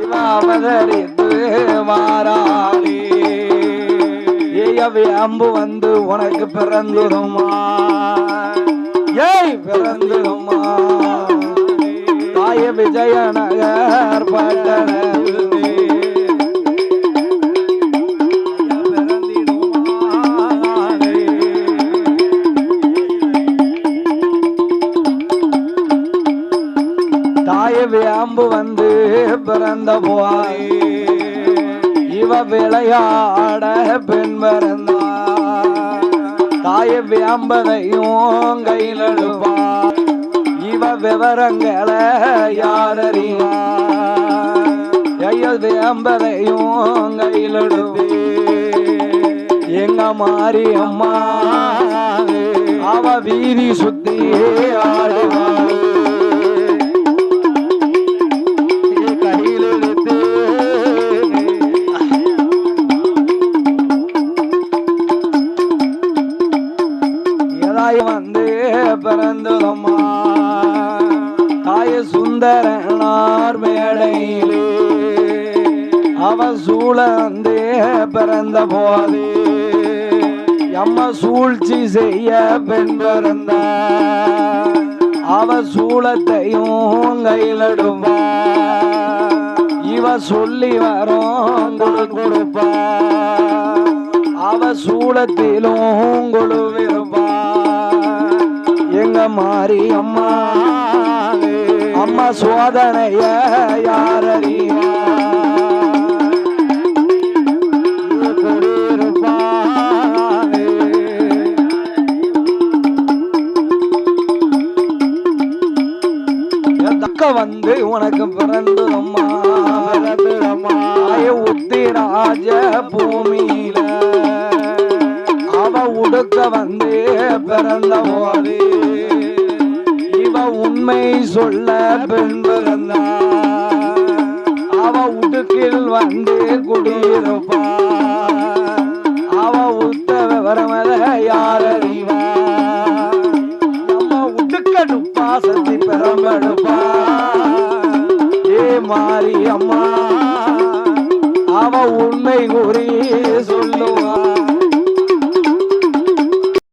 அவதரித்து வாராளே. ஏயவே அம்பு வந்து உனக்கு பிறந்துடுமா? ஏய் பிறந்துடுமா? தாய விஜயநகர் பட்டன வேம்பு வந்து பிறந்த போய் இவ விளையாட பெண் பிறந்தா தாய வேம்பதையும் கையில் எழுப்பா இவ விவரங்களை யாரறிவா ஐய வேம்பதையும் கையில் எடுப்பே எங்க மாறி அம்மா அவ வீதி சுத்தி ஆடுவா. பிறந்ததம்மா. தாய சுந்தரனார் மேடையிலே அவ சூழந்தே பிறந்த போது. எம்ம சூழ்ச்சி செய்ய பெண் பிறந்த அவ சூளத்தையும் கையிலடுப்பா. இவ சொல்லி வரும் கொடுப்பா. அவ சூளத்திலும் கொழுவிருப்பா மாறி அம்மா. அம்மா சோதனைய யாரறியா தக்க வந்து உனக்கு பிறந்து அம்மா உத்திராஜ பூமியில அவ உடுக்க வந்து பிறந்த போது உண்மை சொல்ல பெண் பிறந்தான் அவ உடுக்கில் வந்து குடியிருப்பான் அவ உத்த விவரமத யார் அறிவா? நம்ம உடுக்கடுப்பா பெறமெடுப்பா ஏ மாரி அம்மா அவ உண்மை கூறி